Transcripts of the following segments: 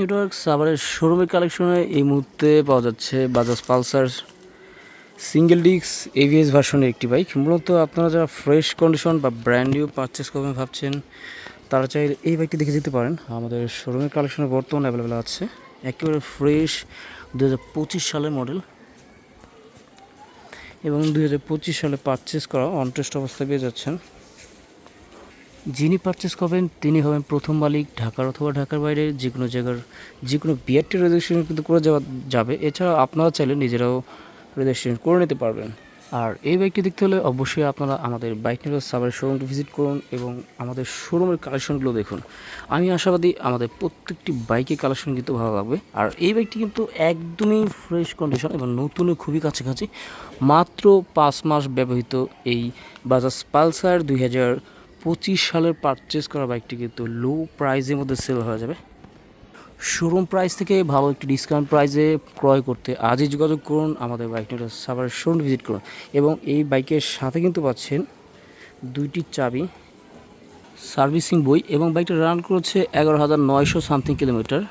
Network সাভারের শোরুমের কালেকশনে এই মুহূর্তে পাওয়া যাচ্ছে বাজাজ পালসার সিঙ্গেল ডিক্স এভিএস ভার্সনের একটি বাইক মূলত আপনারা যারা ফ্রেশ কন্ডিশন বা ব্র্যান্ড নিউ পারচেস করবেন ভাবছেন, তারা চাইলে এই বাইকটি দেখে যেতে পারেন। আমাদের শোরুমের কালেকশনে বর্তমান অ্যাভেলেবেল আছে। একেবারে ফ্রেশ দু হাজার পঁচিশ সালের মডেল এবং দু হাজার পঁচিশ সালে পারচেস করা অনটেস্ট অবস্থায় পেয়ে যাচ্ছেন। যিনি পারচেস করবেন, তিনি হবেন প্রথম মালিক, ঢাকার অথবা ঢাকার বাইরে যে কোনো জায়গার যে কোনো বিআরটি রেজিস্ট্রেশন কিন্তু করে যাওয়া যাবে। এছাড়াও আপনারা চাইলে নিজেরাও রেজিস্ট্রেশন করে নিতে পারবেন। আর এই বাইকটি দেখতে হলে অবশ্যই আপনারা আমাদের বাইক নিউজ সাবার শোরুমটি ভিজিট করুন এবং আমাদের শোরুমের কালেকশনগুলো দেখুন। আমি আশাবাদী আমাদের প্রত্যেকটি বাইকের কালেকশন কিন্তু ভালো লাগবে। আর এই বাইকটি কিন্তু একদমই ফ্রেশ কন্ডিশন এবং নতুনের খুবই কাছাকাছি। মাত্র পাঁচ মাস ব্যবহৃত এই বাজাজ পালসার দুই হাজার পঁচিশ সালের পারচেস করা বাইকটি কিন্তু লো প্রাইসের মধ্যে সেল হয়ে যাবে। শোরুম প্রাইস থেকে ভালো একটি ডিসকাউন্ট প্রাইসে ক্রয় করতে আজই যোগাযোগ করুন, আমাদের বাইক নিয়ে সাবার শোরুম ভিজিট করুন এবং এই বাইকের সাথে কিন্তু পাচ্ছেন দুইটি চাবি সার্ভিসিং বই এবং বাইকটা রান করেছে এগারো হাজার নয়শো সামথিং কিলোমিটার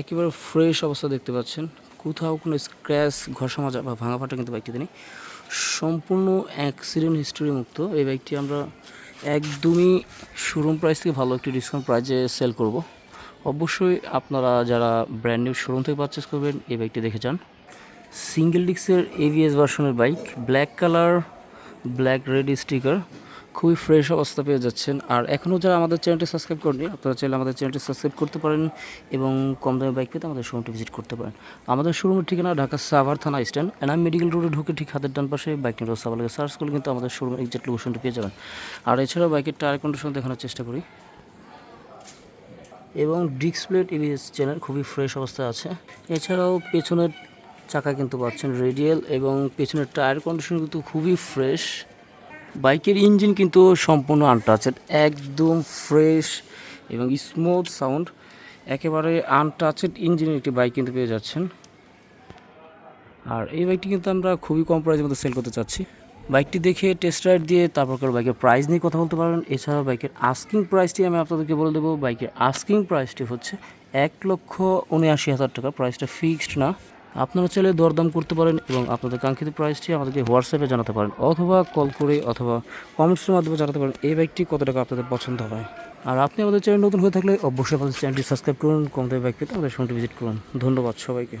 একেবারে ফ্রেশ অবস্থা দেখতে পাচ্ছেন। কোথাও কোনো স্ক্র্যাচ ঘষা মাজা বা ভাঙা ফাটা কিন্তু বাইকটিতে নেই। সম্পূর্ণ অ্যাক্সিডেন্ট হিস্টোরি মুক্ত। এই বাইকটি আমরা একদমই শোরুম প্রাইস থেকে ভালো একটি ডিসকাউন্ট প্রাইজে সেল করব। অবশ্যই আপনারা যারা ব্র্যান্ড নিউ শোরুম থেকে পারচেস করবেন, এই বাইকটি দেখে যান। সিঙ্গেল ডিক্সের এভিএস ভার্সনের bike black colour black red sticker খুবই ফ্রেশ অবস্থা পেয়ে যাচ্ছেন। আর এখনও যারা আমাদের চ্যানেলটি সাবস্ক্রাইব করেনি আপনারা চাইলে আমাদের চ্যানেলটি সাবস্ক্রাইব করতে পারেন এবং কম দামে বাইক পেতে আমাদের শোরুমটি ভিজিট করতে পারেন। আমাদের শোরুমের ঠিকানা ঢাকা সাভার থানা স্ট্যান্ড এনাম মেডিকেল রোডে ঢুকে ঠিক হাতের ডান পাশে বাইক নিয়ে সাভারকে সার্চ করলে কিন্তু আমাদের শোরুমের এক্সাক্ট লোকেশনটি পেয়ে যাবেন। আর এছাড়াও বাইকের টায়ার কন্ডিশন দেখানোর চেষ্টা করি। এবং ডিস্ক প্লেট এবিএস চ্যানেল খুবই ফ্রেশ অবস্থায় আছে। এছাড়াও পেছনের চাকা কিন্তু পাচ্ছেন রেডিয়াল এবং পেছনের টায়ার কন্ডিশন কিন্তু খুবই ফ্রেশ বাইকের ইঞ্জিন কিন্তু সম্পূর্ণ আনটাচেড একদম ফ্রেশ এবং স্মুথ সাউন্ড একেবারে আনটাচেড ইঞ্জিনের একটি বাইক কিন্তু পেয়ে যাচ্ছেন। আর এই বাইকটি কিন্তু আমরা খুবই কম প্রাইসের মধ্যে সেল করতে চাচ্ছি। বাইকটি দেখে টেস্ট রাইড দিয়ে তারপর করে বাইকের প্রাইস নিয়ে কথা বলতে পারেন। এছাড়াও বাইকের আস্কিং প্রাইসটি আমি আপনাদেরকে বলে দেবো। বাইকের আস্কিং প্রাইসটি হচ্ছে এক লক্ষ উনআশি হাজার টাকা। প্রাইসটা ফিক্সড না। আপনারা চাইলে দরদাম করতে পারেন এবং আপনাদের কাঙ্ক্ষিত প্রাইসটি আমাদেরকে হোয়াটসঅ্যাপে জানাতে পারেন অথবা কল করে অথবা কমেন্টসের মাধ্যমে জানাতে পারেন এই বাইকটি কত টাকা আপনাদের পছন্দ হয়। আর আপনি আমাদের চ্যানেল নতুন হয়ে থাকলে অবশ্যই আমাদের চ্যানেলটি সাবস্ক্রাইব করুন কম দামে বাইক পেতে আমাদের সঙ্গে ভিজিট করুন। ধন্যবাদ সবাইকে।